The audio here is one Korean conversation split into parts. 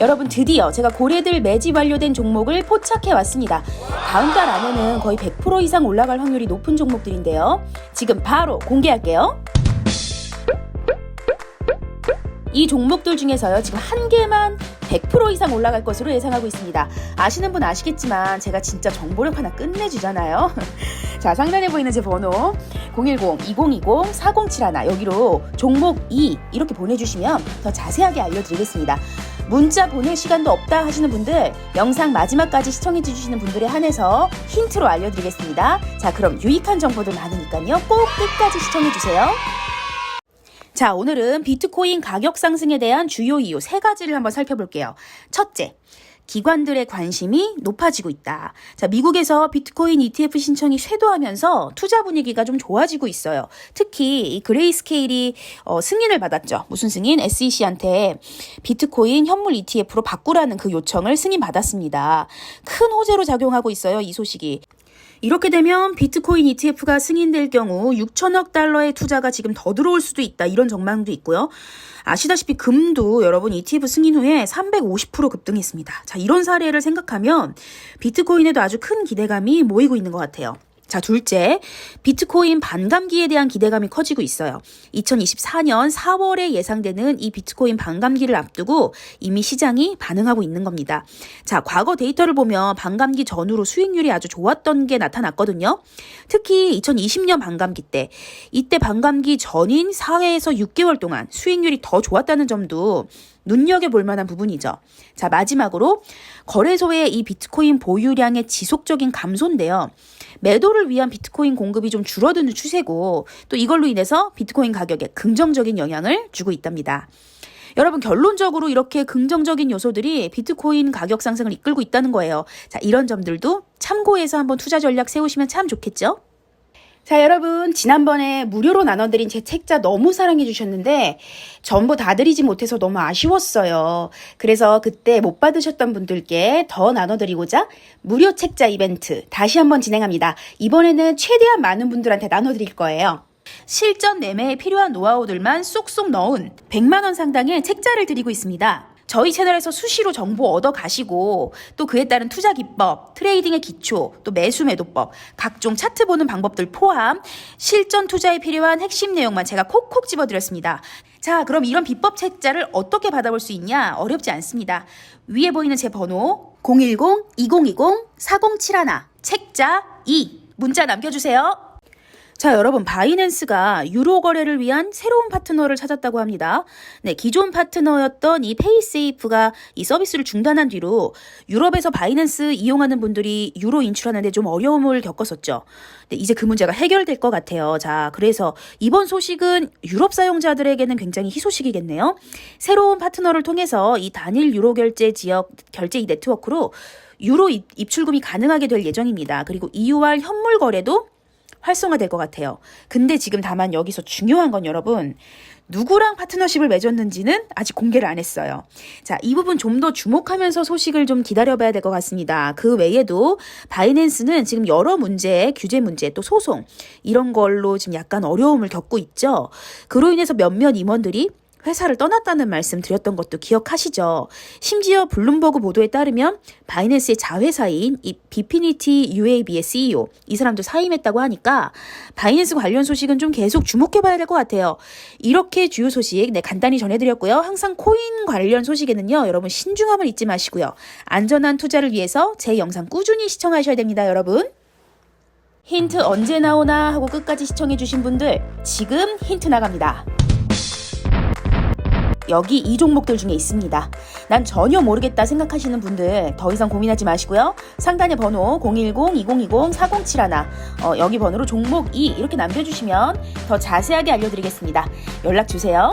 여러분 드디어 제가 고래들 매집 완료된 종목을 포착해 왔습니다. 다음 달 안에는 거의 100% 이상 올라갈 확률이 높은 종목들인데요. 지금 바로 공개할게요. 이 종목들 중에서요, 지금 한 개만 100% 이상 올라갈 것으로 예상하고 있습니다. 아시는 분 아시겠지만 제가 진짜 정보력 하나 끝내주잖아요. 자, 상단에 보이는 제 번호 010-2020-4071 여기로 종목 2 이렇게 보내주시면 더 자세하게 알려드리겠습니다. 문자 보낼 시간도 없다 하시는 분들 영상 마지막까지 시청해 주시는 분들에 한해서 힌트로 알려드리겠습니다. 자, 그럼 유익한 정보들 많으니까요. 꼭 끝까지 시청해 주세요. 자, 오늘은 비트코인 가격 상승에 대한 주요 이유 세 가지를 한번 살펴볼게요. 첫째, 기관들의 관심이 높아지고 있다. 자, 미국에서 비트코인 ETF 신청이 쇄도하면서 투자 분위기가 좀 좋아지고 있어요. 특히 이 그레이스케일이 어, 승인을 받았죠. 무슨 승인? SEC한테 비트코인 현물 ETF로 바꾸라는 그 요청을 승인 받았습니다. 큰 호재로 작용하고 있어요. 이 소식이. 이렇게 되면 비트코인 ETF가 승인될 경우 6천억 달러의 투자가 지금 더 들어올 수도 있다. 이런 전망도 있고요. 아시다시피 금도 여러분 ETF 승인 후에 350% 급등했습니다. 자, 이런 사례를 생각하면 비트코인에도 아주 큰 기대감이 모이고 있는 것 같아요. 자, 둘째, 비트코인 반감기에 대한 기대감이 커지고 있어요. 2024년 4월에 예상되는 이 비트코인 반감기를 앞두고 이미 시장이 반응하고 있는 겁니다. 자, 과거 데이터를 보면 반감기 전후로 수익률이 아주 좋았던 게 나타났거든요. 특히 2020년 반감기 때, 이때 반감기 전인 4회에서 6개월 동안 수익률이 더 좋았다는 점도 눈여겨볼 만한 부분이죠. 자, 마지막으로 거래소의 이 비트코인 보유량의 지속적인 감소인데요. 매도를 위한 비트코인 공급이 좀 줄어드는 추세고 또 이걸로 인해서 비트코인 가격에 긍정적인 영향을 주고 있답니다. 여러분 결론적으로 이렇게 긍정적인 요소들이 비트코인 가격 상승을 이끌고 있다는 거예요. 자, 이런 점들도 참고해서 한번 투자 전략 세우시면 참 좋겠죠? 자, 여러분, 지난번에 무료로 나눠드린 제 책자 너무 사랑해주셨는데, 전부 다 드리지 못해서 너무 아쉬웠어요. 그래서 그때 못 받으셨던 분들께 더 나눠드리고자 무료 책자 이벤트 다시 한번 진행합니다. 이번에는 최대한 많은 분들한테 나눠드릴 거예요. 실전 매매에 필요한 노하우들만 쏙쏙 넣은 100만원 상당의 책자를 드리고 있습니다. 저희 채널에서 수시로 정보 얻어 가시고 또 그에 따른 투자 기법, 트레이딩의 기초, 또 매수 매도법, 각종 차트 보는 방법들 포함 실전 투자에 필요한 핵심 내용만 제가 콕콕 집어드렸습니다. 자, 그럼 이런 비법 책자를 어떻게 받아볼 수 있냐? 어렵지 않습니다. 위에 보이는 제 번호 010-2020-4071 책자 2 문자 남겨주세요. 자, 여러분, 바이낸스가 유로 거래를 위한 새로운 파트너를 찾았다고 합니다. 네, 기존 파트너였던 이 페이세이프가 이 서비스를 중단한 뒤로 유럽에서 바이낸스 이용하는 분들이 유로 인출하는데 좀 어려움을 겪었었죠. 네, 이제 그 문제가 해결될 것 같아요. 자, 그래서 이번 소식은 유럽 사용자들에게는 굉장히 희소식이겠네요. 새로운 파트너를 통해서 이 단일 유로 결제 지역 결제 이 네트워크로 유로 입, 입출금이 가능하게 될 예정입니다. 그리고 EUR 현물 거래도 활성화될 것 같아요. 근데 지금 다만 여기서 중요한 건 여러분, 누구랑 파트너십을 맺었는지는 아직 공개를 안 했어요. 자, 이 부분 좀 더 주목하면서 소식을 좀 기다려봐야 될 것 같습니다. 그 외에도 바이낸스는 지금 여러 문제, 규제 문제, 또 소송, 이런 걸로 지금 약간 어려움을 겪고 있죠. 그로 인해서 몇몇 임원들이 회사를 떠났다는 말씀 드렸던 것도 기억하시죠? 심지어 블룸버그 보도에 따르면 바이낸스의 자회사인 이 비피니티 UAB의 CEO 이 사람도 사임했다고 하니까 바이낸스 관련 소식은 좀 계속 주목해봐야 될 것 같아요. 이렇게 주요 소식 네 간단히 전해드렸고요. 항상 코인 관련 소식에는요 여러분 신중함을 잊지 마시고요. 안전한 투자를 위해서 제 영상 꾸준히 시청하셔야 됩니다, 여러분. 힌트 언제 나오나 하고 끝까지 시청해주신 분들 지금 힌트 나갑니다. 여기 이 종목들 중에 있습니다. 난 전혀 모르겠다 생각하시는 분들 더 이상 고민하지 마시고요. 상단의 번호 010-2020-4071 어, 여기 번호로 종목 2 이렇게 남겨주시면 더 자세하게 알려드리겠습니다. 연락 주세요.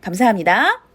감사합니다.